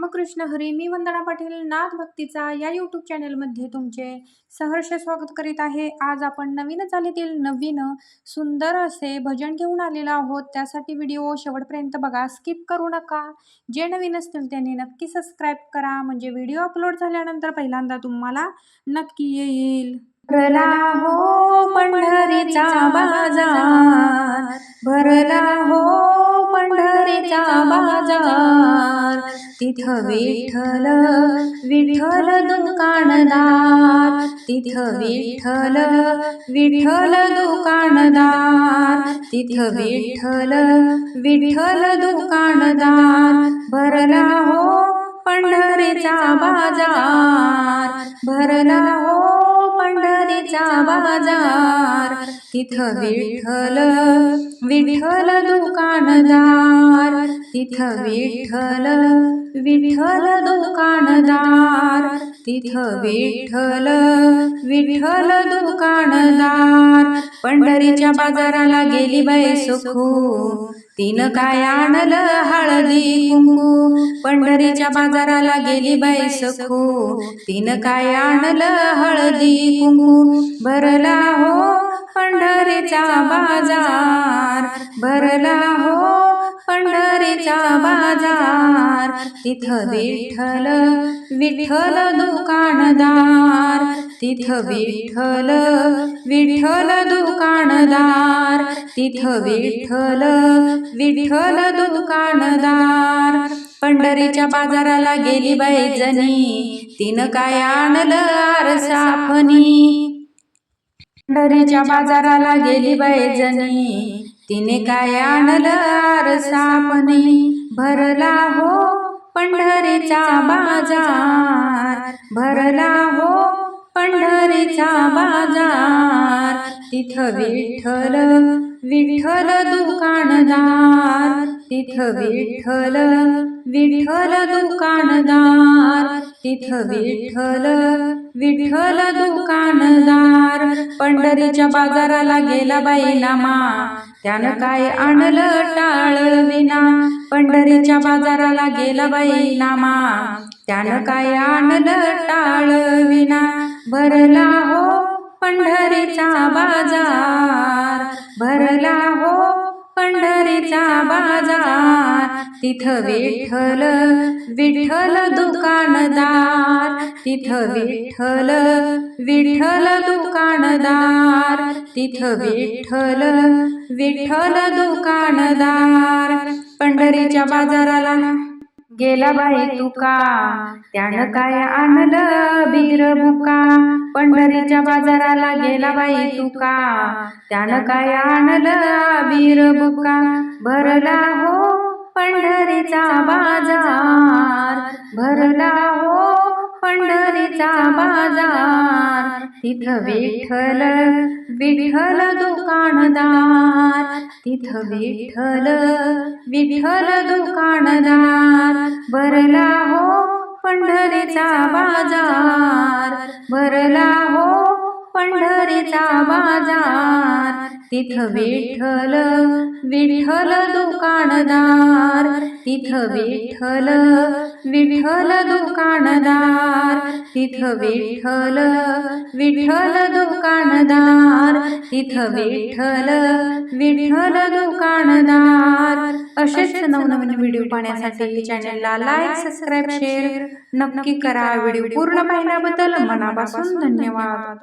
रामकृष्ण हरी मी वंदना पाटील नाथ भक्तीचा या यूट्यूब चॅनलमध्ये तुमचे सहर्ष स्वागत करीत आहे. आज आपण नवीन चालीतील नवीन सुंदर असे भजन घेऊन आलेलो आहोत. त्यासाठी व्हिडिओ शेवटपर्यंत बघा. स्किप करू नका. जे नवीन असतील त्यांनी नक्की सबस्क्राईब करा. म्हणजे व्हिडिओ अपलोड झाल्यानंतर पहिल्यांदा तुम्हाला नक्की येईल. भरला हो पंढरीचा बाजार. भरला हो बाजार. तिथं विठ्ठल विठ्ठल दुकानदार तिथं विठ्ठल विठ्ठल दुकानदार तिथं विठ्ठल विठ्ठल दुकानदार भरला हो पंढरीचा बाजार. भरला हो पंढरीचा बाजार. तिथं विठ्ठल विठ्ठल दुकानदार तिथं विठ्ठल विठ्ठल दुकानदार. तिथं विठ्ठल विठ्ठल दुकानदार. पंढरीच्या बाजाराला गेली बाई सुखू. तिनं काय आणलं? हळदी कुंकू. पंढरीच्या बाजाराला गेली बाई सखू. तिनं काय आणलं? हळदी कुंकू. भरला हो पंढरीचा बाजार. भरला हो पंढरीचा बाजार तिथं विठ्ठल विठ्ठल दुकानदार तिथं विठ्ठल विठ्ठल दुकानदार तिथं विठ्ठल विठ्ठल दुकानदार. पंढरीच्या बाजाराला गेली बाई तिनं काय आणलं आरसाफणी पंढरीच्या बाजाराला गेली बाई तिने काय आणलं आरसाफणी भरला हो पंढरीचा बाजार. भरला हो पंढरीचा बाजार. तिथं विठ्ठल विठ्ठल दुकानदार. तिथं विठ्ठल विठ्ठल दुकानदार. तिथं विठ्ठल विठ्ठल दुकानदार. पंढरीच्या बाजाराला गेला बाई नामा. त्यानं काय आणलं टाळ विना पंढरीच्या बाजाराला गेला बाई नामा. त्यानं काय आणलं टाळ विना भरला हो पंढरीचा बाजार. भरला हो पंढरीचा बाजार. तिथं विठ्ठल विठ्ठल दुकानदार. तिथं विठ्ठल विठ्ठल दुकानदार. तिथं विठ्ठल विठ्ठल दुकानदार. पंढरीच्या बाजाराला गेला बाई तुका. त्यानं काय आणलं? बीर बुका. पंढरीच्या बाजाराला गेला बाई तुका. त्यानं काय आणलं? बीर बुका. भरला हो पंढरीचा बाजार. भरला हो पंढरीचा बाजार. तिथं विठ्ठल विठ्ठल दुकानदार. तिथं विठ्ठल विठ्ठल दुकानदार. भरला हो पंढरीचा बाजार. भरला हो पंढरीचा बाजार. तिथं विठ्ठल विठ्ठल दुकानदार. तिथं विठ्ठल विठ्ठल दुकानदार. तिथं विठ्ठल विठ्ठल दुकानदार. तिथं विठ्ठल विठ्ठल दुकानदार. असेच नवनवीन व्हिडिओ पाहण्यासाठी चॅनलला लाईक सबस्क्राईब शेअर नक्की करा व्हिडिओ पूर्ण पाहिल्याबद्दल मनापासून धन्यवाद.